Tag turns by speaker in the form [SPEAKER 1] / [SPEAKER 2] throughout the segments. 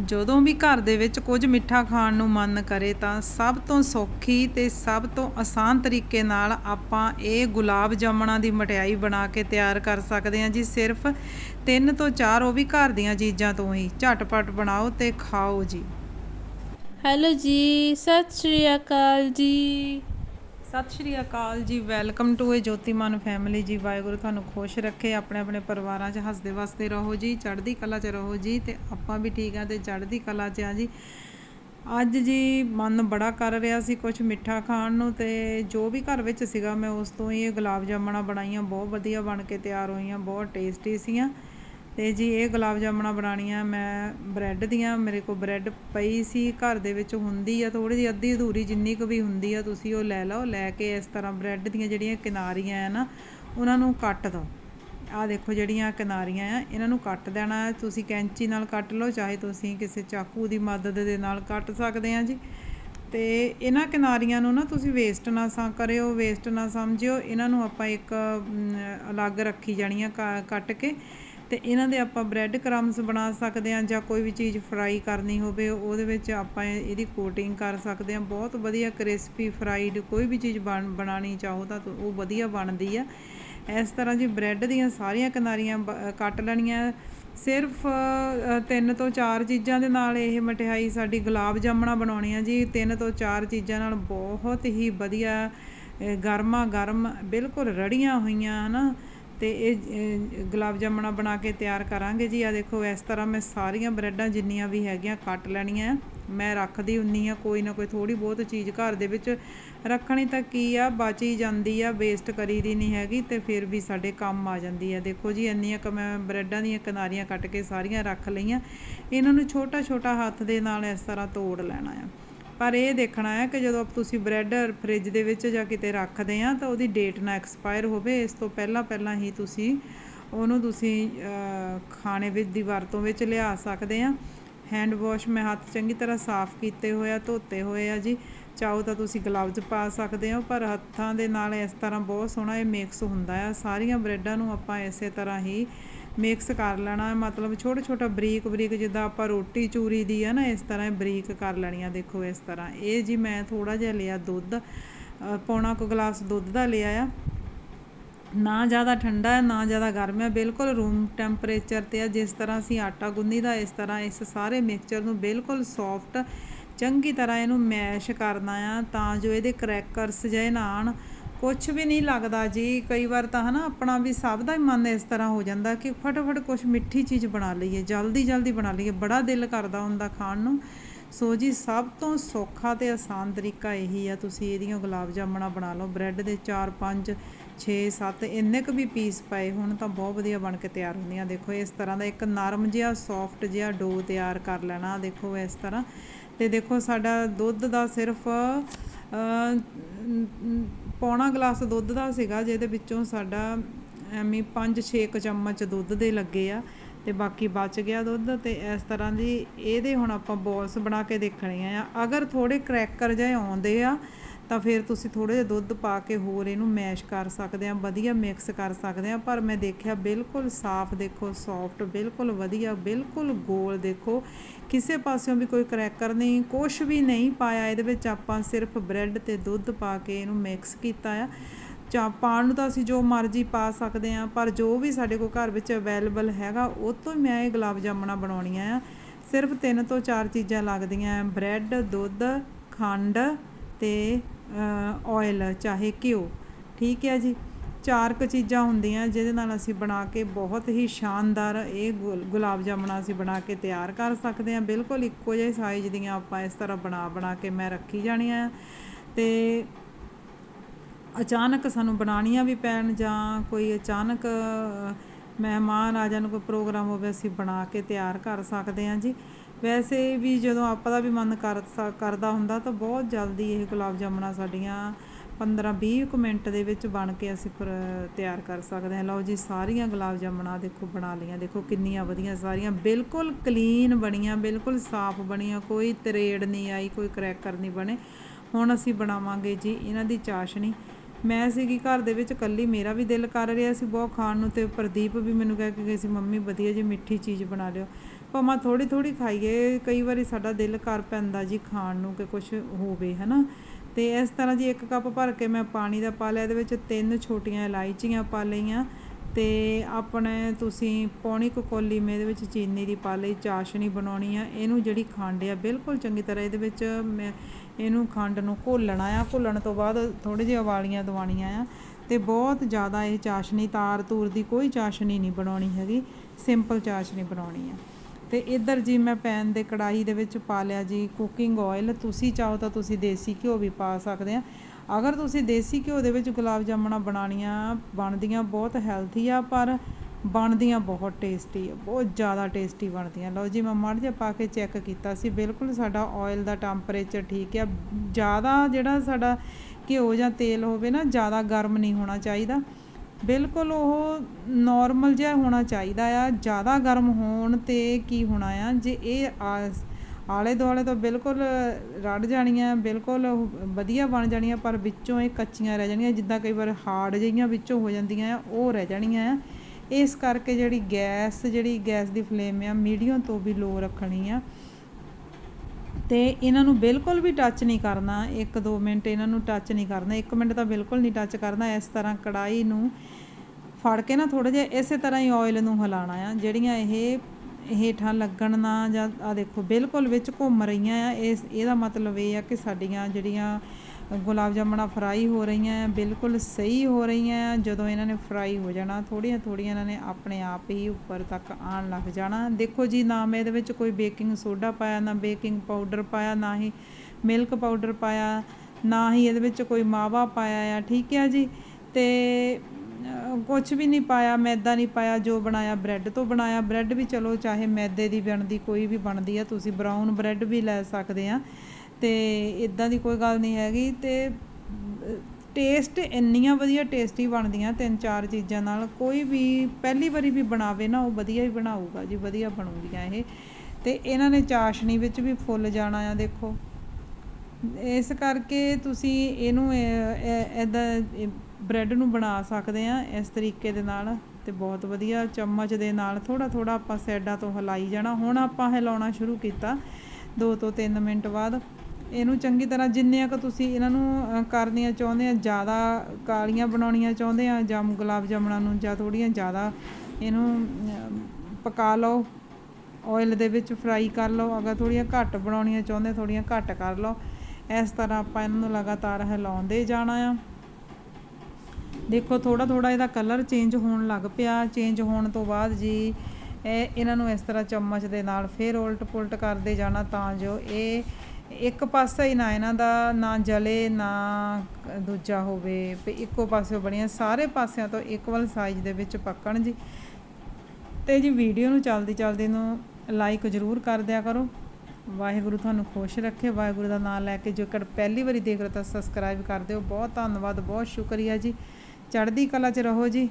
[SPEAKER 1] ਜਦੋਂ ਵੀ ਘਰ ਦੇ ਵਿੱਚ ਕੁਝ ਮਿੱਠਾ ਖਾਣ ਨੂੰ ਮਨ ਕਰੇ ਤਾਂ ਸਭ ਤੋਂ ਸੌਖੀ ਤੇ ਸਭ ਤੋਂ ਆਸਾਨ ਤਰੀਕੇ ਨਾਲ ਆਪਾਂ ਇਹ ਗੁਲਾਬ ਜਾਮਣਾ ਦੀ ਮਠਿਆਈ ਬਣਾ ਕੇ ਤਿਆਰ ਕਰ ਸਕਦੇ ਹਾਂ ਜੀ। ਸਿਰਫ ਤਿੰਨ ਤੋਂ ਚਾਰ ਉਹ ਵੀ ਘਰ ਦੀਆਂ ਚੀਜ਼ਾਂ ਤੋਂ ਹੀ। ਝਟਪਟ ਬਣਾਓ ਤੇ ਖਾਓ ਜੀ।
[SPEAKER 2] ਹੈਲੋ ਜੀ, ਸਤਿ ਸ਼੍ਰੀ ਅਕਾਲ ਜੀ।
[SPEAKER 1] ਸਤਿ ਸ਼੍ਰੀ ਅਕਾਲ ਜੀ, welcome to a Jotiman family ਜੀ। ਵਾਹਿਗੁਰੂ ਤੁਹਾਨੂੰ ਖੁਸ਼ ਰੱਖੇ, ਆਪਣੇ ਆਪਣੇ ਪਰਿਵਾਰਾਂ 'ਚ ਹੱਸਦੇ ਵਸਦੇ ਰਹੋ ਜੀ, ਚੜ੍ਹਦੀ ਕਲਾ 'ਚ ਰਹੋ ਜੀ ਤੇ ਆਪਾਂ ਵੀ ਠੀਕ ਆ ਤੇ ਚੜ੍ਹਦੀ ਕਲਾ 'ਚ ਆ ਜੀ। ਅੱਜ ਜੀ ਮਨ ਬੜਾ ਕਰ ਰਿਹਾ ਸੀ ਕੁਝ ਮਿੱਠਾ ਖਾਣ ਨੂੰ ਤੇ ਜੋ ਵੀ ਘਰ ਵਿੱਚ ਸੀਗਾ ਮੈਂ ਉਸ ਤੋਂ ਹੀ ਇਹ ਗੁਲਾਬ ਜਾਮਣਾ ਬਣਾਈਆਂ, ਬਹੁਤ ਵਧੀਆ ਬਣ ਕੇ ਤਿਆਰ ਹੋਈਆਂ, ਬਹੁਤ ਟੇਸਟੀ ਸੀਆਂ। ਤੇ ਜੀ ਇਹ ਗੁਲਾਬ ਜਾਮਣਾ ਬਣਾਉਣੀਆਂ, ਮੈਂ ਬ੍ਰੈਡ ਦੀਆਂ, ਮੇਰੇ ਕੋਲ ਬ੍ਰੈਡ ਪਈ ਸੀ, ਘਰ ਦੇ ਵਿੱਚ ਹੁੰਦੀ ਆ ਥੋੜੀ ਜਿਹੀ ਅੱਧੀ ਅਧੂਰੀ ਜਿੰਨੀ ਕੁ ਵੀ ਹੁੰਦੀ ਆ, ਤੁਸੀਂ ਉਹ ਲੈ ਲਓ, ਲੈ ਕੇ ਇਸ ਤਰ੍ਹਾਂ ਬ੍ਰੈਡ ਦੀਆਂ ਜਿਹੜੀਆਂ ਕਿਨਾਰੀਆਂ ਆ ਨਾ, ਉਹਨਾਂ ਨੂੰ ਕੱਟ ਦਿਓ ਆ ਦੇਖੋ ਜਿਹੜੀਆਂ ਕਿਨਾਰੀਆਂ ਆ, ਇਹਨਾਂ ਨੂੰ ਕੱਟ ਦੇਣਾ, ਤੁਸੀਂ ਕੈਂਚੀ ਨਾਲ ਕੱਟ ਲਓ, ਚਾਹੇ ਤੁਸੀਂ ਕਿਸੇ ਚਾਕੂ ਦੀ ਮਦਦ ਦੇ ਨਾਲ ਕੱਟ ਸਕਦੇ ਆ ਜੀ। ਤੇ ਇਹਨਾਂ ਕਿਨਾਰੀਆਂ ਨੂੰ ਨਾ ਤੁਸੀਂ ਵੇਸਟ ਨਾ ਸਾ ਕਰਿਓ ਵੇਸਟ ਨਾ ਸਮਝਿਓ, ਇਹਨਾਂ ਨੂੰ ਆਪਾਂ ਇੱਕ ਅਲੱਗ ਰੱਖੀ ਜਾਣੀਆਂ ਕ- ਕੱਟ ਕੇ ਤੇ ਇਹਨਾਂ ਦੇ ਆਪਾਂ ਬ੍ਰੈਡ ਕ੍ਰਮਸ ਬਣਾ ਸਕਦੇ ਆ ਜਾਂ ਕੋਈ ਵੀ ਚੀਜ਼ ਫਰਾਈ ਕਰਨੀ ਹੋਵੇ, ਉਹਦੇ ਵਿੱਚ ਆਪਾਂ ਇਹ- ਇਹਦੀ ਕੋਟਿੰਗ ਕਰ ਸਕਦੇ ਆ ਬਹੁਤ ਵਧੀਆ ਕ੍ਰਿਸਪੀ ਫਰਾਈਡ ਕੋਈ ਵੀ ਚੀਜ਼ ਬਣ ਬਣਾਣੀ ਚਾਹੋ ਤਾਂ ਤੁ- ਉਹ ਵਧੀਆ ਬਣਦੀ ਆ। ਇਸ ਤਰ੍ਹਾਂ ਜੀ ਬ੍ਰੈਡ ਦੀਆਂ ਸਾਰੀਆਂ ਕਿਨਾਰੀਆਂ ਬ- ਕੱਟ ਲੈਣੀਆਂ। ਸਿਰਫ ਤਿੰਨ ਤੋਂ ਚਾਰ ਚੀਜ਼ਾਂ ਦੇ ਨਾਲ ਇਹ ਮਠਿਆਈ ਸਾਡੀ ਗੁਲਾਬ ਜਾਮਣਾ ਬਣਾਉਣੀ ਆ ਜੀ। ਤਿੰਨ ਤੋਂ ਚਾਰ ਚੀਜ਼ਾਂ ਨਾਲ ਬਹੁਤ ਹੀ ਵਧੀਆ ਗਰਮਾ ਗਰਮ ਬਿਲਕੁਲ ਰੜੀਆਂ ਹੋਈਆਂ, ਹਨਾ। ਤੇ ਇਹ ਗੁਲਾਬ ਜਾਮਣਾ ਬਣਾ ਕੇ ਤਿਆਰ ਕਰਾਂਗੇ ਜੀ। ਆ ਦੇਖੋ, ਇਸ ਤਰ੍ਹਾਂ ਮੈਂ ਸਾਰੀਆਂ ਬ੍ਰੈਡਾਂ ਜਿੰਨੀਆਂ ਵੀ ਹੈਗੀਆਂ ਕੱਟ ਲੈਣੀਆਂ। ਆ। ਮੈਂ ਰੱਖਦੀ ਹੁੰਨੀ ਆ, ਕੋਈ ਨਾ ਕੋਈ ਥੋੜੀ ਬਹੁਤ ਚੀਜ਼ ਘਰ ਦੇ ਵਿੱਚ ਰੱਖਣੀ ਤਾਂ ਕੀ ਆ, ਬਚੀ ਜਾਂਦੀ ਆ ਵੇਸਟ ਕਰੀ ਦੀ ਨਹੀਂ ਹੈਗੀ ਤੇ ਫਿਰ ਵੀ ਸਾਡੇ ਕੰਮ ਆ ਜਾਂਦੀ ਆ। ਦੇਖੋ ਜੀ, ਇੰਨੀਆਂ ਕੁ ਮੈਂ ਬ੍ਰੈਡਾਂ ਦੀਆਂ ਕਿਨਾਰੀਆਂ ਕੱਟ ਕੇ ਸਾਰੀਆਂ ਰੱਖ ਲਈਆਂ। ਇਹਨਾਂ ਨੂੰ ਛੋਟਾ ਛੋਟਾ ਹੱਥ ਦੇ ਨਾਲ ਇਸ ਤਰ੍ਹਾਂ ਤੋੜ ਲੈਣਾ ਆ। ਪਰ ਇਹ ਦੇਖਣਾ ਹੈ ਕਿ ਜਦੋਂ ਤੁਸੀਂ ਬ੍ਰੈਡ ਫ੍ਰਿਜ ਦੇ ਵਿੱਚ ਜਾਂ ਕਿਤੇ ਰੱਖਦੇ ਆ, ਤਾਂ ਉਹਦੀ ਡੇਟ ਨਾ ਐਕਸਪਾਇਰ ਹੋਵੇ। ਇਸ ਤੋਂ ਪਹਿਲਾਂ ਪਹਿਲਾਂ ਹੀ ਤੁਸੀਂ ਉਹਨੂੰ ਤੁਸੀਂ ਖਾਣੇ ਵਿੱਚ ਦੀ ਵਰਤੋਂ ਵਿੱਚ ਲਿਆ ਸਕਦੇ ਆ। ਹੈਂਡ ਵਾਸ਼ ਮੈਂ ਹੱਥ ਚੰਗੀ ਤਰ੍ਹਾਂ ਸਾਫ਼ ਕੀਤੇ ਹੋਏ ਆ, ਧੋਤੇ ਹੋਏ ਆ ਜੀ। ਚਾਹੋ ਤਾਂ ਤੁਸੀਂ ਗਲਵਜ਼ ਪਾ ਸਕਦੇ ਹੋ, ਪਰ ਹੱਥਾਂ ਦੇ ਨਾਲ ਇਸ ਤਰ੍ਹਾਂ ਬਹੁਤ ਸੋਹਣਾ ਇਹ ਮਿਕਸ ਹੁੰਦਾ ਆ। ਸਾਰੀਆਂ ਬ੍ਰੈਡਾਂ ਨੂੰ ਆਪਾਂ ਇਸੇ ਤਰ੍ਹਾਂ ਹੀ ਮਿਕਸ ਕਰ ਲੈਣਾ, ਮਤਲਬ ਛੋਟਾ ਛੋਟਾ ਬਰੀਕ ਬਰੀਕ ਜਿੱਦਾਂ ਆਪਾਂ ਰੋਟੀ ਚੂਰੀ ਦੀ ਆ ਨਾ, ਇਸ ਤਰ੍ਹਾਂ ਬਰੀਕ ਕਰ ਲੈਣੀਆਂ ਦੇਖੋ ਇਸ ਤਰ੍ਹਾਂ। ਇਹ ਜੀ ਮੈਂ ਥੋੜਾ ਜਿਹਾ ਲਿਆ ਦੁੱਧ ਪੌਣਾ ਕੁ ਗਲਾਸ ਦੁੱਧ ਦਾ ਲਿਆ ਆ। ਨਾ ਜ਼ਿਆਦਾ ਠੰਡਾ ਹੈ ਨਾ ਜ਼ਿਆਦਾ ਗਰਮ ਹੈ ਬਿਲਕੁਲ ਰੂਮ ਟੈਂਪਰੇਚਰ ਤੇ ਆ, ਜਿਸ ਤਰ੍ਹਾਂ ਅਸੀਂ ਆਟਾ ਗੁੰਨੀ ਦਾ, ਇਸ ਤਰ੍ਹਾਂ ਇਸ ਸਾਰੇ ਮਿਕਸਚਰ ਨੂੰ ਬਿਲਕੁਲ ਸੌਫਟ ਚੰਗੀ ਤਰ੍ਹਾਂ ਇਹਨੂੰ ਮੈਸ਼ ਕਰਨਾ ਆ, ਤਾਂ ਜੋ ਇਹਦੇ ਕਰੈਕਰਸ ਜਿਹੇ ਨਾ ਆਉਣ ਕੁਝ ਵੀ ਨਹੀਂ ਲੱਗਦਾ ਜੀ। ਕਈ ਵਾਰ ਤਾਂ ਹਨਾ ਆਪਣਾ ਵੀ ਸਭ ਦਾ ਹੀ ਮਨ ਇਸ ਤਰ੍ਹਾਂ ਹੋ ਜਾਂਦਾ ਕਿ ਫਟਾਫਟ ਕੁਝ ਮਿੱਠੀ ਚੀਜ਼ ਬਣਾ ਲਈਏ, ਜਲਦੀ ਜਲਦੀ ਬਣਾ ਲਈਏ। ਬੜਾ ਦਿਲ ਕਰਦਾ ਹੁੰਦਾ ਖਾਣ ਨੂੰ। ਸੋ ਜੀ, ਸਭ ਤੋਂ ਸੌਖਾ ਤੇ ਆਸਾਨ ਤਰੀਕਾ ਇਹੀ ਆ, ਤੁਸੀਂ ਇਹਦੀਆਂ ਗੁਲਾਬ ਜਾਮਣਾ ਬਣਾ ਲਓ। ਬ੍ਰੈਡ ਦੇ 4 5 6 7 ਇੰਨੇ ਕੁ ਵੀ ਪੀਸ ਪਏ ਹੁਣ ਤਾਂ ਬਹੁਤ ਵਧੀਆ ਬਣ ਕੇ ਤਿਆਰ ਹੁੰਦੀਆਂ। ਦੇਖੋ, ਇਸ ਤਰ੍ਹਾਂ ਦਾ ਇੱਕ ਨਰਮ ਜਿਹਾ, ਸੌਫਟ ਜਿਹਾ ਡੋ ਤਿਆਰ ਕਰ ਲੈਣਾ, ਦੇਖੋ ਇਸ ਤਰ੍ਹਾਂ। ਤੇ ਦੇਖੋ, ਸਾਡਾ ਦੁੱਧ ਦਾ ਸਿਰਫ ਪੌਣਾ ਗਲਾਸ ਦੁੱਧ ਦਾ ਸੀਗਾ, ਜਿਹਦੇ ਵਿੱਚੋਂ ਸਾਡਾ ਐਵੇਂ 5-6 ਕੁ ਚਮਚ ਦੁੱਧ ਦੇ ਲੱਗੇ ਆ ਤੇ ਬਾਕੀ ਬਚ ਗਿਆ ਦੁੱਧ ਤੇ ਇਸ ਤਰ੍ਹਾਂ ਦੀ ਇਹਦੇ ਹੁਣ ਆਪਾਂ ਬੋਲਸ ਬਣਾ ਕੇ ਦੇਖਣੀਆਂ ਆ। ਅਗਰ ਥੋੜੇ ਕ੍ਰੈਕਰ ਜਿਹੇ ਆਉਂਦੇ ਆ ਤਾਂ ਫਿਰ ਤੁਸੀਂ ਥੋੜੇ ਜਿਹਾ ਦੁੱਧ ਪਾ ਕੇ ਹੋਰ ਇਹਨੂੰ ਮੈਸ਼ ਕਰ ਸਕਦੇ ਆ, ਵਧੀਆ ਮਿਕਸ ਕਰ ਸਕਦੇ ਆ। ਪਰ ਮੈਂ ਦੇਖਿਆ ਬਿਲਕੁਲ ਸਾਫ਼ ਦੇਖੋ ਸੌਫਟ ਬਿਲਕੁਲ ਵਧੀਆ, ਬਿਲਕੁਲ ਗੋਲ ਦੇਖੋ। ਕਿਸੇ ਪਾਸਿਓਂ ਵੀ ਕੋਈ ਕਰੈਕਰ ਨਹੀਂ ਕੁਝ ਵੀ ਨਹੀਂ ਪਾਇਆ। ਇਹਦੇ ਵਿੱਚ ਆਪਾਂ ਸਿਰਫ ਬ੍ਰੈਡ ਤੇ ਦੁੱਧ ਪਾ ਕੇ ਇਹਨੂੰ ਮਿਕਸ ਕੀਤਾ ਆ। ਚਾ ਪਾਣ ਨੂੰ ਤਾਂ ਅਸੀਂ ਜੋ ਮਰਜ਼ੀ ਪਾ ਸਕਦੇ ਆ, ਪਰ ਜੋ ਵੀ ਸਾਡੇ ਕੋਲ ਘਰ ਵਿੱਚ ਅਵੇਲੇਬਲ ਹੈਗਾ, ਉਹ ਤੋਂ ਹੀ ਮੈਂ ਇਹ ਗੁਲਾਬ ਜਾਮਣਾ ਬਣਾਉਣੀਆਂ ਆ। ਸਿਰਫ ਤਿੰਨ ਤੋਂ ਚਾਰ ਚੀਜ਼ਾਂ ਲੱਗਦੀਆਂ ਬ੍ਰੈਡ ਦੁੱਧ, ਖੰਡ ਤੇ ਆਇਲ ਚਾਹੇ ਘਿਓ। ਠੀਕ ਹੈ ਜੀ? ਚਾਰ ਕੁ ਚੀਜ਼ਾਂ ਹੁੰਦੀਆਂ ਜਿਹਦੇ ਨਾਲ ਅਸੀਂ ਬਣਾ ਕੇ ਬਹੁਤ ਹੀ ਸ਼ਾਨਦਾਰ ਇਹ ਗੁਲ- ਗੁਲਾਬ ਜਾਮਣਾ ਅਸੀਂ ਬਣਾ ਕੇ ਤਿਆਰ ਕਰ ਸਕਦੇ ਹਾਂ। ਬਿਲਕੁਲ ਇੱਕੋ ਜਿਹੇ ਸਾਈਜ਼ ਦੀਆਂ ਆਪਾਂ ਇਸ ਤਰ੍ਹਾਂ ਬਣਾ ਬਣਾ ਕੇ ਮੈਂ ਰੱਖੀ ਜਾਣੀਆਂ ਆ। ਤੇ ਅਚਾਨਕ ਸਾਨੂੰ ਬਣਾਉਣੀਆਂ ਵੀ ਪੈਣ ਜਾਂ ਕੋਈ ਅਚਾਨਕ ਮਹਿਮਾਨ ਆ ਜਾਣ, ਕੋਈ ਪ੍ਰੋਗਰਾਮ ਹੋਵੇ, ਅਸੀਂ ਬਣਾ ਕੇ ਤਿਆਰ ਕਰ ਸਕਦੇ ਹਾਂ ਜੀ। ਵੈਸੇ ਵੀ ਜਦੋਂ ਆਪਾਂ ਦਾ ਵੀ ਮਨ ਕਰ ਸਕ- ਕਰਦਾ ਹੁੰਦਾ ਤਾਂ ਬਹੁਤ ਜਲਦੀ ਇਹ ਗੁਲਾਬ ਜਾਮਣਾ ਸਾਡੀਆਂ 15-20 ਕੁ ਮਿੰਟ ਦੇ ਵਿੱਚ ਬਣ ਕੇ ਅਸੀਂ ਪਰ ਤਿਆਰ ਕਰ ਸਕਦੇ ਹਾਂ। ਲਓ ਜੀ, ਸਾਰੀਆਂ ਗੁਲਾਬ ਜਾਮਣਾ ਦੇਖੋ, ਬਣਾ ਲਈਆਂ। ਦੇਖੋ ਕਿੰਨੀਆਂ ਵਧੀਆ, ਸਾਰੀਆਂ ਬਿਲਕੁਲ ਕਲੀਨ ਬਣੀਆਂ, ਬਿਲਕੁਲ ਸਾਫ਼ ਬਣੀਆਂ, ਕੋਈ ਤਰੇੜ ਨਹੀਂ ਆਈ, ਕੋਈ ਕਰੈਕਰ ਨਹੀਂ ਬਣੇ। ਹੁਣ ਅਸੀਂ ਬਣਾਵਾਂਗੇ ਜੀ ਇਹਨਾਂ ਦੀ ਚਾਸ਼ਣੀ। ਮੈਂ ਸੀਗੀ ਘਰ ਦੇ ਵਿੱਚ ਕੱਲੀ ਮੇਰਾ ਵੀ ਦਿਲ ਕਰ ਰਿਹਾ ਸੀ ਬਹੁਤ ਖਾਣ ਨੂੰ ਤੇ ਪ੍ਰਦੀਪ ਵੀ ਮੈਨੂੰ ਕਹਿ ਕੇ ਗਏ ਸੀ, ਮੰਮੀ, ਵਧੀਆ ਜੀ ਮਿੱਠੀ ਚੀਜ਼ ਬਣਾ ਲਿਓ। ਆਪਾਂ ਮਾ ਥੋੜੀ ਥੋੜੀ ਖਾਈਏ, ਕਈ ਵਾਰੀ ਸਾਡਾ ਦਿਲ ਕਰ ਪੈਂਦਾ ਜੀ ਖਾਣ ਨੂੰ ਕਿ ਕੁਝ ਹੋਵੇ, ਹਨਾ। ਤੇ ਇਸ ਤਰ੍ਹਾਂ ਜੀ ਇੱਕ ਕੱਪ ਭਰ ਕੇ ਮੈਂ ਪਾਣੀ ਦਾ ਪਾ ਲਿਆ, ਇਹਦੇ ਵਿੱਚ ਤਿੰਨ ਛੋਟੀਆਂ ਇਲਾਇਚੀਆਂ ਪਾ ਲਈਆਂ ਤੇ ਆਪਣੇ ਤੁਸੀਂ ਪੌਣੀ ਕੁ ਕੌਲੀ ਮੇ ਇਹਦੇ ਵਿੱਚ ਚੀਨੀ ਦੀ ਪਾ ਲਈ ਚਾਸ਼ਣੀ ਬਣਾਉਣੀ ਆ, ਇਹਨੂੰ ਜਿਹੜੀ ਖੰਡ ਆ ਬਿਲਕੁਲ ਚੰਗੀ ਤਰ੍ਹਾਂ ਇਹਦੇ ਵਿੱਚ ਮੈਂ ਇਹਨੂੰ ਖੰਡ ਨੂੰ ਘੋਲਣਾ ਆ, ਘੋਲਣ ਤੋਂ ਬਾਅਦ ਥੋੜੀ ਜਿਹੀ ਉਬਾਲੀਆਂ ਦਵਾਉਣੀਆਂ ਆ ਤੇ ਬਹੁਤ ਜ਼ਿਆਦਾ ਇਹ ਚਾਸ਼ਨੀ, ਤਾਰ ਤੂਰ ਦੀ ਕੋਈ ਚਾਸ਼ਣੀ ਨਹੀਂ ਬਣਾਉਣੀ ਹੈਗੀ, ਸਿੰਪਲ ਚਾਸ਼ਨੀ ਬਣਾਉਣੀ ਆ। ਤੇ ਇੱਧਰ ਜੀ ਮੈਂ ਪੈਨ ਦੇ ਕੜਾਈ ਦੇ ਵਿੱਚ ਪਾ ਲਿਆ ਜੀ ਕੁਕਿੰਗ ਆਇਲ ਤੁਸੀਂ ਚਾਹੋ ਤਾਂ ਤੁਸੀਂ ਦੇਸੀ ਘਿਓ ਵੀ ਪਾ ਸਕਦੇ ਆ। ਅਗਰ ਤੁਸੀਂ ਦੇਸੀ ਘਿਓ ਦੇ ਵਿੱਚ ਗੁਲਾਬ ਜਾਮਣਾ ਬਣਾਉਣੀਆਂ, ਬਣਦੀਆਂ ਬਹੁਤ ਹੈਲਥੀ ਆ, ਪਰ ਬਣਦੀਆਂ ਬਹੁਤ ਟੇਸਟੀ ਆ, ਬਹੁਤ ਜ਼ਿਆਦਾ ਟੇਸਟੀ ਬਣਦੀਆਂ। ਲਓ ਜੀ ਮੈਂ ਮਾੜਾ ਜਿਹਾ ਪਾ ਕੇ ਚੈੱਕ ਕੀਤਾ ਸੀ, ਬਿਲਕੁਲ ਸਾਡਾ ਆਇਲ ਦਾ ਟੈਂਪਰੇਚਰ ਠੀਕ ਆ। ਜ਼ਿਆਦਾ ਜਿਹੜਾ ਸਾਡਾ ਘਿਓ ਜਾਂ ਤੇਲ ਹੋਵੇ ਨਾ, ਜ਼ਿਆਦਾ ਗਰਮ ਨਹੀਂ ਹੋਣਾ ਚਾਹੀਦਾ। ਬਿਲਕੁਲ ਉਹ ਨਾਰਮਲ ਜਿਹਾ ਹੋਣਾ ਚਾਹੀਦਾ ਆ, ਜ਼ਿਆਦਾ ਗਰਮ ਹੋਣ ਤੇ ਕੀ ਹੋਣਾ ਆ, ਜੇ ਇਹ ਆਲੇ ਦੁਆਲੇ ਤੋਂ ਬਿਲਕੁਲ ਰੜ ਜਾਣੀਆਂ, ਬਿਲਕੁਲ ਵਧੀਆ ਬਣ ਜਾਣੀਆਂ, ਪਰ ਵਿੱਚੋਂ ਇਹ ਕੱਚੀਆਂ ਰਹਿ ਜਾਣੀਆਂ, ਜਿੱਦਾਂ ਕਈ ਵਾਰ ਹਾਰਡ ਜਿਹੀਆਂ ਵਿੱਚੋਂ ਹੋ ਜਾਂਦੀਆਂ ਆ, ਉਹ ਰਹਿ ਜਾਣੀਆਂ ਆ। ਇਸ ਕਰਕੇ ਜਿਹੜੀ ਗੈਸ ਜਿਹੜੀ ਗੈਸ ਦੀ ਫਲੇਮ ਆ, ਮੀਡੀਅਮ ਤੋਂ ਵੀ ਲੋ ਰੱਖਣੀ ਆ। ਤੇ ਇਹਨਾਂ ਨੂੰ ਬਿਲਕੁਲ ਵੀ ਟੱਚ ਨਹੀਂ ਕਰਨਾ। 1-2 ਮਿੰਟ ਇਹਨਾਂ ਨੂੰ ਟੱਚ ਨਹੀਂ ਕਰਨਾ। 1 ਮਿੰਟ ਤਾਂ ਬਿਲਕੁਲ ਨਹੀਂ ਟੱਚ ਕਰਨਾ। ਇਸ ਤਰ੍ਹਾਂ ਕੜਾਈ ਨੂੰ ਫੜ ਕੇ ਨਾ ਥੋੜਾ ਜਿਹਾ ਇਸੇ ਤਰ੍ਹਾਂ ਹੀ ਆਇਲ ਨੂੰ ਹਿਲਾਉਣਾ ਆ। ਜਿਹੜੀਆਂ ਇਹ ਹੇਠਾਂ ਲੱਗਣ ਨਾ ਜਾਂ ਆ ਦੇਖੋ, ਬਿਲਕੁਲ ਵਿੱਚ ਘੁੰਮ ਰਹੀਆਂ ਆ। ਇਸ, ਇਹਦਾ ਮਤਲਬ ਇਹ ਆ ਕਿ ਸਾਡੀਆਂ ਜਿਹੜੀਆਂ ਗੁਲਾਬ ਜਾਮਣਾ ਫਰਾਈ ਹੋ ਰਹੀਆਂ ਆ ਬਿਲਕੁਲ ਸਹੀ ਹੋ ਰਹੀਆਂ। ਆ ਜਦੋਂ ਇਹਨਾਂ ਨੇ ਫਰਾਈ ਹੋ ਜਾਣਾ ਥੋੜੀਆਂ ਥੋੜੀਆਂ ਇਹਨਾਂ ਨੇ ਆਪਣੇ ਆਪ ਹੀ ਉੱਪਰ ਤੱਕ ਆਉਣ ਲੱਗ ਜਾਣਾ। ਦੇਖੋ ਜੀ, ਨਾ ਮੈਂ ਇਹਦੇ ਵਿੱਚ ਕੋਈ ਬੇਕਿੰਗ ਸੋਡਾ ਪਾਇਆ, ਨਾ ਬੇਕਿੰਗ ਪਾਊਡਰ ਪਾਇਆ, ਨਾ ਹੀ ਮਿਲਕ ਪਾਊਡਰ ਪਾਇਆ, ਨਾ ਹੀ ਇਹਦੇ ਵਿੱਚ ਕੋਈ ਮਾਵਾ ਪਾਇਆ ਆ, ਠੀਕ ਹੈ ਜੀ? ਤੇ ਕੁਝ ਵੀ ਨਹੀਂ ਪਾਇਆ, ਮੈਦਾ ਨਹੀਂ ਪਾਇਆ, ਜੋ ਬਣਾਇਆ ਬ੍ਰੈਡ ਤੋਂ ਬਣਾਇਆ। ਬ੍ਰੈਡ ਵੀ ਚਲੋ, ਚਾਹੇ ਮੈਦੇ ਦੀ ਬਣਦੀ, ਕੋਈ ਵੀ ਬਣਦੀ ਆ, ਤੁਸੀਂ ਬਰਾਊਨ ਬ੍ਰੈਡ ਵੀ ਲੈ ਸਕਦੇ ਆ। ਅਤੇ ਇੱਦਾਂ ਦੀ ਕੋਈ ਗੱਲ ਨਹੀਂ ਹੈਗੀ ਅਤੇ ਟੇਸਟ ਇੰਨੀਆਂ ਵਧੀਆ ਟੇਸਟੀ ਬਣਦੀਆਂ ਤਿੰਨ ਚਾਰ ਚੀਜ਼ਾਂ ਨਾਲ, ਕੋਈ ਵੀ ਪਹਿਲੀ ਵਾਰੀ ਵੀ ਬਣਾਵੇ ਨਾ, ਉਹ ਵਧੀਆ ਹੀ ਬਣਾਊਗਾ ਜੀ, ਵਧੀਆ ਬਣੂਗੀਆਂ ਇਹ। ਅਤੇ ਇਹਨਾਂ ਨੇ ਚਾਸ਼ਨੀ ਵਿੱਚ ਵੀ ਫੁੱਲ ਜਾਣਾ ਆ ਦੇਖੋ। ਇਸ ਕਰਕੇ ਤੁਸੀਂ ਇਹਨੂੰ ਇਦਾਂ ਬ੍ਰੈਡ ਨੂੰ ਬਣਾ ਸਕਦੇ ਆ ਇਸ ਤਰੀਕੇ ਦੇ ਨਾਲ ਤੇ ਬਹੁਤ ਵਧੀਆ ਚਮਚ ਦੇ ਨਾਲ ਥੋੜਾ ਥੋੜਾ ਆਪਾਂ ਸਾਈਡਾਂ ਤੋਂ ਹਿਲਾਈ ਜਾਣਾ। ਹੁਣ ਆਪਾਂ ਹਿਲਾਉਣਾ ਸ਼ੁਰੂ ਕੀਤਾ 2 ਤੋਂ 3 ਮਿੰਟ ਬਾਅਦ। ਇਹਨੂੰ ਚੰਗੀ ਤਰ੍ਹਾਂ ਜਿੰਨੀਆਂ ਕੁ ਤੁਸੀਂ ਇਹਨਾਂ ਨੂੰ ਕਰਨੀਆਂ ਚਾਹੁੰਦੇ ਆ, ਜ਼ਿਆਦਾ ਕਾਲੀਆਂ ਬਣਾਉਣੀਆਂ ਚਾਹੁੰਦੇ ਆ ਜਾਂ ਗੁਲਾਬ ਜਾਮਣਾ ਨੂੰ ਜਾਂ ਥੋੜ੍ਹੀਆਂ ਜ਼ਿਆਦਾ ਇਹਨੂੰ ਪਕਾ ਲਓ। ਆਇਲ ਦੇ ਵਿੱਚ ਫਰਾਈ ਕਰ ਲਓ। ਅਗਰ ਥੋੜ੍ਹੀਆਂ ਘੱਟ ਬਣਾਉਣੀਆਂ ਚਾਹੁੰਦੇ, ਥੋੜ੍ਹੀਆਂ ਘੱਟ ਕਰ ਲਓ। ਇਸ ਤਰ੍ਹਾਂ ਆਪਾਂ ਇਹਨਾਂ ਨੂੰ ਲਗਾਤਾਰ ਹਿਲਾਉਂਦੇ ਜਾਣਾ ਆ। ਦੇਖੋ ਥੋੜਾ ਥੋੜਾ ਇਹਦਾ ਕਲਰ ਚੇਂਜ ਹੋਣ ਲੱਗ ਪਿਆ। ਚੇਂਜ ਹੋਣ ਤੋਂ ਬਾਅਦ ਜੀ, ਇਹ ਇਹਨਾਂ ਨੂੰ ਇਸ ਤਰ੍ਹਾਂ ਚਮਚ ਦੇ ਨਾਲ ਫਿਰ ਉਲਟ ਪੁਲਟ ਕਰਦੇ ਜਾਣਾ ਤਾਂ ਜੋ ਇਹ ਇੱਕ ਪਾਸਾ ਹੀ ਨਾ ਇਹਨਾਂ ਦਾ, ਨਾ ਜਲੇ, ਨਾ ਦੂਜਾ ਹੋਵੇ, ਵੀ ਇੱਕੋ ਪਾਸੇ ਬਣੀਆਂ, ਸਾਰੇ ਪਾਸਿਆਂ ਤੋਂ ਇਕੁਅਲ ਸਾਈਜ਼ ਦੇ ਵਿੱਚ ਪੱਕਣ ਜੀ। ਤੇ ਜੀ ਵੀਡੀਓ ਨੂੰ ਚਲਦੀ ਚਲਦੀ ਨੂੰ ਲਾਈਕ ਜ਼ਰੂਰ ਕਰ ਦਿਆ ਕਰੋ। ਵਾਹਿਗੁਰੂ ਤੁਹਾਨੂੰ ਖੁਸ਼ ਰੱਖੇ। ਵਾਹਿਗੁਰੂ ਦਾ ਨਾਮ ਲੈ ਕੇ ਜੇਕਰ ਪਹਿਲੀ ਵਾਰੀ ਦੇਖ ਰਹੇ ਤਾਂ ਸਬਸਕ੍ਰਾਈਬ ਕਰ ਦਿਓ। ਬਹੁਤ ਧੰਨਵਾਦ, ਬਹੁਤ ਸ਼ੁਕਰੀਆ ਜੀ। ਚੜ੍ਹਦੀ ਕਲਾ 'ਚ ਰਹੋ ਜੀ।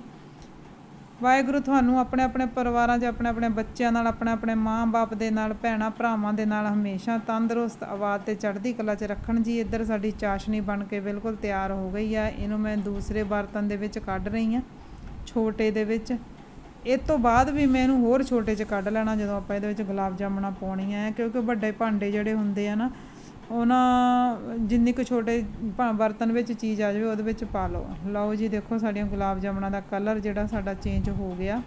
[SPEAKER 1] ਵਾਹਿਗੁਰੂ, ਤੁਹਾਨੂੰ ਆਪਣੇ ਆਪਣੇ ਪਰਿਵਾਰਾਂ 'ਚ, ਆਪਣੇ ਆਪਣੇ ਬੱਚਿਆਂ ਨਾਲ, ਆਪਣੇ ਆਪਣੇ ਮਾਂ-ਬਾਪ ਦੇ ਨਾਲ, ਭੈਣਾਂ ਭਰਾਵਾਂ ਦੇ ਨਾਲ ਹਮੇਸ਼ਾ ਤੰਦਰੁਸਤ ਆਵਾਜ਼ ਤੇ ਚੜ੍ਹਦੀ ਕਲਾ 'ਚ ਰੱਖਣ ਜੀ। ਇੱਧਰ ਸਾਡੀ ਚਾਸ਼ਨੀ ਬਣ ਕੇ ਬਿਲਕੁਲ ਤਿਆਰ ਹੋ ਗਈ ਆ। ਇਹਨੂੰ ਮੈਂ ਦੂਸਰੇ ਬਰਤਨ ਦੇ ਵਿੱਚ ਕੱਢ ਰਹੀ ਆ ਛੋਟੇ ਦੇ ਵਿੱਚ। ਇਹ ਤੋਂ ਬਾਅਦ ਵੀ ਮੈਂ ਇਹਨੂੰ ਹੋਰ ਛੋਟੇ 'ਚ ਕੱਢ ਲੈਣਾ, ਜਦੋਂ ਆਪਾਂ ਇਹਦੇ ਵਿੱਚ ਗੁਲਾਬ ਜਾਮਣਾ ਪਾਉਣੀਆਂ ਆ। ਕਿਉਂਕਿ ਵੱਡੇ ਭਾਂਡੇ ਜਿਹੜੇ ਹੁੰਦੇ ਆ ਨਾ ਉਹਨਾਂ ਜਿੰਨੀ ਕੁ ਛੋਟੇ ਭਾ- ਬਰਤਨ ਵਿੱਚ ਚੀਜ਼ ਆ ਜਾਵੇ, ਉਹਦੇ ਵਿੱਚ ਪਾ ਲਓ। ਲਓ ਜੀ, ਦੇਖੋ ਸਾਡੀਆਂ ਗੁਲਾਬ ਜਾਮਣਾ ਦਾ ਕਲਰ ਜਿਹੜਾ ਸਾਡਾ ਚੇਂਜ ਹੋ ਗਿਆ।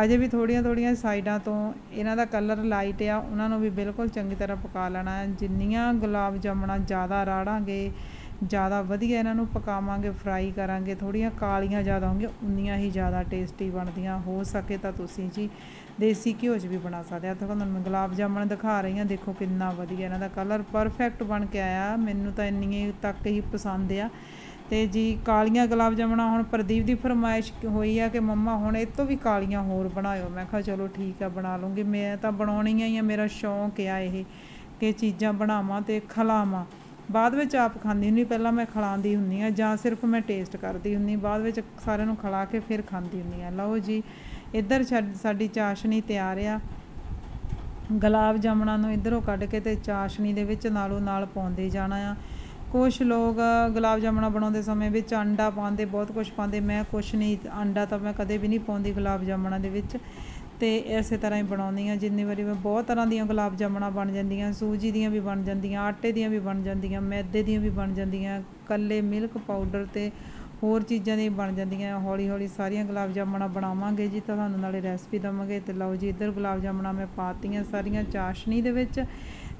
[SPEAKER 1] ਹਜੇ ਵੀ ਥੋੜੀਆਂ ਥੋੜੀਆਂ ਸਾਈਡਾਂ ਤੋਂ ਇਹਨਾਂ ਦਾ ਕਲਰ ਲਾਈਟ ਆ, ਉਹਨਾਂ ਨੂੰ ਵੀ ਬਿਲਕੁਲ ਚੰਗੀ ਤਰ੍ਹਾਂ ਪਕਾ ਲੈਣਾ। ਜਿੰਨੀਆਂ ਗੁਲਾਬ ਜਾਮਣਾ ਜ਼ਿਆਦਾ ਰਾੜਾਂਗੇ ਜ਼ਿਆਦਾ ਵਧੀਆ ਇਹਨਾਂ ਨੂੰ ਪਕਾਵਾਂਗੇ ਫਰਾਈ ਕਰਾਂਗੇ ਥੋੜੀਆਂ ਕਾਲੀਆਂ ਜ਼ਿਆਦਾ ਹੋਣਗੀਆਂ, ਉਨੀਆਂ ਹੀ ਜ਼ਿਆਦਾ ਟੇਸਟੀ ਬਣਦੀਆਂ, ਹੋ ਸਕੇ ਤਾਂ ਤੁਸੀਂ ਜੀ ਦੇਸੀ ਘਿਓ 'ਚ ਵੀ ਬਣਾ ਸਕਦੇ ਆ। ਤੁਹਾਨੂੰ ਮੈਂ ਗੁਲਾਬ ਜਾਮਣ ਦਿਖਾ ਰਹੀ ਹਾਂ, ਦੇਖੋ ਕਿੰਨਾ ਵਧੀਆ ਇਹਨਾਂ ਦਾ ਕਲਰ ਪਰਫੈਕਟ ਬਣ ਕੇ ਆਇਆ, ਮੈਨੂੰ ਤਾਂ ਇੰਨੀ ਤੱਕ ਹੀ ਪਸੰਦ ਆ। ਤੇ ਜੀ ਕਾਲੀਆਂ ਗੁਲਾਬ ਜਾਮਣਾ ਹੁਣ ਪ੍ਰਦੀਪ ਦੀ ਫਰਮਾਇਸ਼ ਹੋਈ ਆ ਕਿ ਮੰਮਾ ਹੁਣ ਇਹ ਤੋਂ ਵੀ ਕਾਲੀਆਂ ਹੋਰ ਬਣਾਇਓ। ਮੈਂ ਕਿਹਾ ਚਲੋ ਠੀਕ ਆ, ਬਣਾ ਲੂੰਗੀ। ਮੈਂ ਤਾਂ ਬਣਾਉਣੀਆਂ ਹੀ ਆ, ਮੇਰਾ ਸ਼ੌਂਕ ਆ ਇਹ ਕਿ ਚੀਜ਼ਾਂ ਬਣਾਵਾਂ ਤੇ ਖਲਾਵਾਂ। ਬਾਅਦ ਵਿੱਚ ਆਪ ਖਾਂਦੀ ਹੁੰਦੀ, ਪਹਿਲਾਂ ਮੈਂ ਖਲਾਉਂਦੀ ਹੁੰਦੀ ਆ ਜਾਂ ਸਿਰਫ ਮੈਂ ਟੇਸਟ ਕਰਦੀ ਹੁੰਦੀ ਬਾਅਦ ਵਿੱਚ ਸਾਰਿਆਂ ਨੂੰ ਖਲਾ ਕੇ ਫਿਰ ਖਾਂਦੀ ਹੁੰਦੀ ਆ ਲਓ ਜੀ, ਇੱਧਰ ਛੱਡ- ਸਾਡੀ ਚਾਸ਼ਨੀ ਤਿਆਰ ਆ। ਗੁਲਾਬ ਜਾਮਣਾ ਨੂੰ ਇਧਰੋਂ ਕੱਢ ਕੇ ਤੇ ਚਾਸ਼ਨੀ ਦੇ ਵਿੱਚ ਨਾਲੋਂ ਨਾਲ ਪਾਉਂਦੇ ਜਾਣਾ ਆ। ਕੁਝ ਲੋਕ ਗੁਲਾਬ ਜਾਮਣਾ ਬਣਾਉਂਦੇ ਸਮੇਂ ਵਿੱਚ ਅੰਡਾ ਪਾਉਂਦੇ, ਬਹੁਤ ਕੁਝ ਪਾਉਂਦੇ। ਮੈਂ ਕੁਝ ਨਹੀਂ, ਅੰਡਾ ਤਾਂ ਮੈਂ ਕਦੇ ਵੀ ਨਹੀਂ ਪਾਉਂਦੀ ਗੁਲਾਬ ਜਾਮਣਾ ਦੇ ਵਿੱਚ। ਤੇ ਇਸੇ ਤਰ੍ਹਾਂ ਹੀ ਬਣਾਉਂਦੀ ਹਾਂ। ਜਿੰਨੀ ਵਾਰੀ ਮੈਂ ਬਹੁਤ ਤਰ੍ਹਾਂ ਦੀਆਂ ਗੁਲਾਬ ਜਾਮਣਾ ਬਣ ਜਾਂਦੀਆਂ, ਸੂਜੀ ਦੀਆਂ ਵੀ ਬਣ ਜਾਂਦੀਆਂ, ਆਟੇ ਦੀਆਂ ਵੀ ਬਣ ਜਾਂਦੀਆਂ, ਮੈਦੇ ਦੀਆਂ ਵੀ ਬਣ ਜਾਂਦੀਆਂ ਕੱਲੇ ਮਿਲਕ ਪਾਊਡਰ ਤੇ ਹੋਰ ਚੀਜ਼ਾਂ ਦੀ ਵੀ ਬਣ ਜਾਂਦੀਆਂ। ਹੌਲੀ ਹੌਲੀ ਸਾਰੀਆਂ ਗੁਲਾਬ ਜਾਮਣਾ ਬਣਾਵਾਂਗੇ ਜੀ ਤਾਂ ਤੁਹਾਨੂੰ ਨਾਲੇ ਰੈਸਪੀ ਦਵਾਂਗੇ। ਤੇ ਲਓ ਜੀ, ਇੱਧਰ ਗੁਲਾਬ ਜਾਮਣਾ ਮੈਂ ਪਾਤੀਆਂ ਸਾਰੀਆਂ ਚਾਸ਼ਨੀ ਦੇ ਵਿੱਚ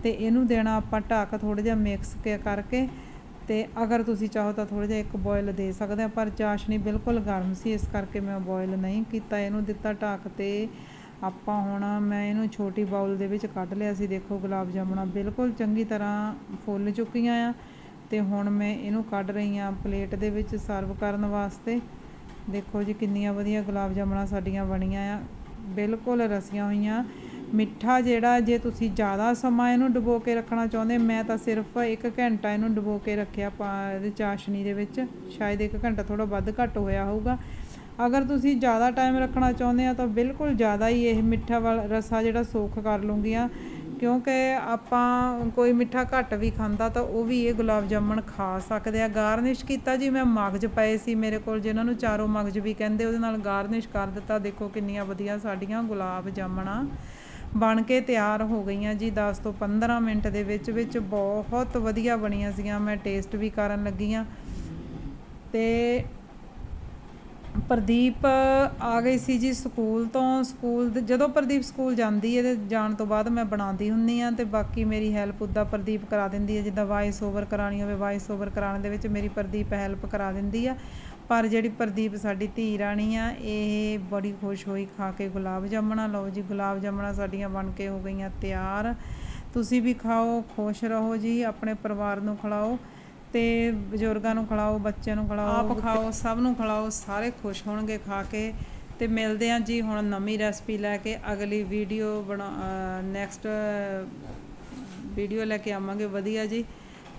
[SPEAKER 1] ਤੇ ਇਹਨੂੰ ਦੇਣਾ ਆਪਾਂ ਢੱਕ ਥੋੜਾ ਜਿਹਾ ਮਿਕਸ ਕਰਕੇ ਤੇ ਅਗਰ ਤੁਸੀਂ ਚਾਹੋ ਤਾਂ ਥੋੜਾ ਜਿਹਾ ਇੱਕ ਬੋਇਲ ਦੇ ਸਕਦੇ ਆ, ਪਰ ਚਾਸ਼ਨੀ ਬਿਲਕੁਲ ਗਰਮ ਸੀ, ਇਸ ਕਰਕੇ ਮੈਂ ਬੋਇਲ ਨਹੀਂ ਕੀਤਾ। ਇਹਨੂੰ ਦਿੱਤਾ ਢੱਕ ਤੇ ਆਪਾਂ ਹੁਣ ਮੈਂ ਇਹਨੂੰ ਛੋਟੀ ਬਾਉਲ ਦੇ ਵਿੱਚ ਕੱਢ ਲਿਆ ਸੀ। ਦੇਖੋ, ਗੁਲਾਬ ਜਾਮਣਾ ਬਿਲਕੁਲ ਚੰਗੀ ਤਰ੍ਹਾਂ ਫੁੱਲ ਚੁੱਕੀਆਂ ਆ ਤੇ ਹੁਣ ਮੈਂ ਇਹਨੂੰ ਕੱਢ ਰਹੀ ਆ ਪਲੇਟ ਦੇ ਵਿੱਚ ਸਰਵ ਕਰਨ ਵਾਸਤੇ। ਦੇਖੋ ਜੀ, ਕਿੰਨੀਆਂ ਵਧੀਆ ਗੁਲਾਬ ਜਾਮਣਾ ਸਾਡੀਆਂ ਬਣੀਆਂ ਆ। ਬਿਲਕੁਲ ਰਸੀਆਂ ਹੋਈਆਂ। ਮਿੱਠਾ ਜਿਹੜਾ ਜੇ ਤੁਸੀਂ ਜ਼ਿਆਦਾ ਸਮਾਂ ਇਹਨੂੰ ਡੁਬੋ ਕੇ ਰੱਖਣਾ ਚਾਹੁੰਦੇ, ਮੈਂ ਤਾਂ ਸਿਰਫ 1 ਘੰਟਾ ਇਹਨੂੰ ਡੁਬੋ ਕੇ ਰੱਖਿਆ ਪਾ, ਇਹਦੇ ਚਾਸ਼ਨੀ ਦੇ ਵਿੱਚ। ਸ਼ਾਇਦ 1 ਘੰਟਾ ਥੋੜਾ ਵੱਧ ਘੱਟ ਹੋਇਆ ਹੋਊਗਾ। ਅਗਰ ਤੁਸੀਂ ਜ਼ਿਆਦਾ ਟਾਈਮ ਰੱਖਣਾ ਚਾਹੁੰਦੇ ਆ, ਤਾਂ ਬਿਲਕੁਲ ਜ਼ਿਆਦਾ ਹੀ ਇਹ ਮਿੱਠਾ ਵਾਲਾ, ਰਸਾ ਜਿਹੜਾ ਸੋਖ ਕਰ ਲੂੰਗੀਆਂ ਕਿਉਂਕਿ ਆਪਾਂ ਕੋਈ ਮਿੱਠਾ ਘੱਟ ਵੀ ਖਾਂਦਾ, ਤਾਂ ਉਹ ਵੀ ਇਹ ਗੁਲਾਬ ਜਾਮਣ ਖਾ ਸਕਦੇ ਆ। ਗਾਰਨਿਸ਼ ਕੀਤਾ ਜੀ, ਮੈਂ ਮਗਜ ਪਏ ਸੀ ਮੇਰੇ ਕੋਲ, ਜਿਨ੍ਹਾਂ ਨੂੰ ਚਾਰੋਂ ਮਗਜ ਵੀ ਕਹਿੰਦੇ, ਉਹਦੇ ਨਾਲ ਗਾਰਨਿਸ਼ ਕਰ ਦਿੱਤਾ। ਦੇਖੋ ਕਿੰਨੀਆਂ ਵਧੀਆ ਸਾਡੀਆਂ ਗੁਲਾਬ ਜਾਮਣਾ। ਬਣ ਕੇ ਤਿਆਰ ਹੋ ਗਈਆਂ ਜੀ। 10 ਤੋਂ 15 ਮਿੰਟ ਦੇ ਵਿੱਚ ਵਿੱਚ ਬਹੁਤ ਵਧੀਆ ਬਣੀਆਂ ਸੀਗੀਆਂ। ਮੈਂ ਟੇਸਟ ਵੀ ਕਰਨ ਲੱਗੀ ਆ ਤੇ ਪ੍ਰਦੀਪ ਆ ਗਈ ਸੀ ਜੀ ਸਕੂਲ ਤੋਂ। ਸਕੂਲ ਜਦੋਂ ਪ੍ਰਦੀਪ ਸਕੂਲ ਜਾਂਦੀ ਹੈ ਤੇ ਜਾਣ ਤੋਂ ਬਾਅਦ ਮੈਂ ਬਣਾਉਂਦੀ ਹੁੰਨੀ ਆ ਤੇ ਬਾਕੀ ਮੇਰੀ ਹੈਲਪ ਉੱਦਾਂ ਪ੍ਰਦੀਪ ਕਰਾ ਦਿੰਦੀ ਹੈ। ਜਿੱਦਾਂ ਵਾਇਸ ਓਵਰ ਕਰਾਣੀ ਹੋਵੇ ਵਾਇਸ ਓਵਰ ਕਰਾਉਣ ਦੇ ਵਿੱਚ ਮੇਰੀ ਪ੍ਰਦੀਪ ਹੈਲਪ ਕਰਾ ਦਿੰਦੀ ਆ। ਪਰ ਜਿਹੜੀ ਪ੍ਰਦੀਪ ਸਾਡੀ ਧੀ ਰਾਣੀ ਆ ਇਹ ਬੜੀ ਖੁਸ਼ ਹੋਈ ਖਾ ਕੇ ਗੁਲਾਬ ਜਾਮਣਾ ਲਓ ਜੀ ਗੁਲਾਬ ਜਾਮਣਾ ਸਾਡੀਆਂ ਬਣ ਕੇ ਹੋ ਗਈਆਂ ਤਿਆਰ। ਤੁਸੀਂ ਵੀ ਖਾਓ ਖੁਸ਼ ਰਹੋ ਜੀ ਆਪਣੇ ਪਰਿਵਾਰ ਨੂੰ ਖਿਲਾਓ ਤੇ ਬਜ਼ੁਰਗਾਂ ਨੂੰ ਖਿਲਾਓ ਬੱਚਿਆਂ ਨੂੰ ਖਿਲਾਓ ਆਪ ਖਾਓ। ਸਭ ਨੂੰ ਖਿਲਾਓ ਸਾਰੇ ਖੁਸ਼ ਹੋਣਗੇ ਖਾ ਕੇ। ਤੇ ਮਿਲਦੇ ਆਂ ਜੀ ਹੁਣ ਨਵੀਂ ਰੈਸਪੀ ਲੈ ਕੇ ਅਗਲੀ ਵੀਡੀਓ ਬਣਾ ਨੈਕਸਟ ਵੀਡੀਓ ਲੈ ਕੇ ਆਵਾਂਗੇ ਵਧੀਆ ਜੀ।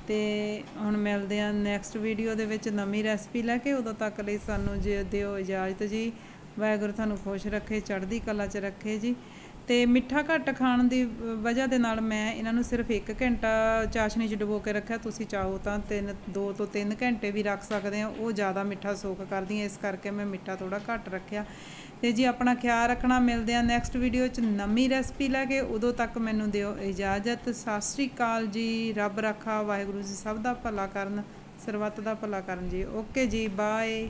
[SPEAKER 1] ਤੇ ਹੁਣ ਮਿਲਦੇ ਆਂ ਨੈਕਸਟ ਵੀਡੀਓ ਦੇ ਵਿੱਚ ਨਵੀਂ ਰੈਸਪੀ ਲੈ ਕੇ। ਉਦੋਂ ਤੱਕ ਲਈ ਸਾਨੂੰ ਜੇ ਦਿਓ ਇਜਾਜ਼ਤ ਜੀ। ਵਾਹਿਗੁਰੂ ਤੁਹਾਨੂੰ ਖੁਸ਼ ਰੱਖੇ, ਚੜ੍ਹਦੀ ਕਲਾ 'ਚ ਰੱਖੇ ਜੀ। ਤੇ ਮਿੱਠਾ ਘੱਟ ਖਾਣ ਦੀ ਵਜ੍ਹਾ ਦੇ ਨਾਲ ਮੈਂ ਇਹਨਾਂ ਨੂੰ ਸਿਰਫ 1 ਘੰਟਾ ਚਾਸ਼ਨੀ 'ਚ ਡੁਬੋ ਕੇ ਰੱਖਿਆ, ਤੁਸੀਂ ਚਾਹੋ ਤਾਂ 3 2 ਤੋਂ 3 ਘੰਟੇ ਵੀ ਰੱਖ ਸਕਦੇ ਆ ਉਹ ਜ਼ਿਆਦਾ ਮਿੱਠਾ ਸੋਖ ਕਰਦੀਆਂ ਇਸ ਕਰਕੇ ਮੈਂ ਮਿੱਠਾ ਥੋੜਾ ਘੱਟ ਰੱਖਿਆ। ਤੇ ਜੀ ਆਪਣਾ ਖਿਆਲ ਰੱਖਣਾ, ਮਿਲਦੇ ਆ ਨੈਕਸਟ ਵੀਡੀਓ 'ਚ ਨਵੀਂ ਰੈਸਪੀ ਲੈ ਕੇ। ਉਦੋਂ ਤੱਕ ਮੈਨੂੰ ਦਿਓ ਇਜਾਜ਼ਤ। ਸਤਿ ਸ੍ਰੀ ਅਕਾਲ ਜੀ। ਰੱਬ ਰੱਖਾ, ਵਾਹਿਗੁਰੂ ਜੀ ਸਭ ਦਾ ਭਲਾ ਕਰਨ, ਸਰਬੱਤ ਦਾ ਭਲਾ ਕਰਨ ਜੀ। ਓਕੇ ਜੀ ਬਾਏ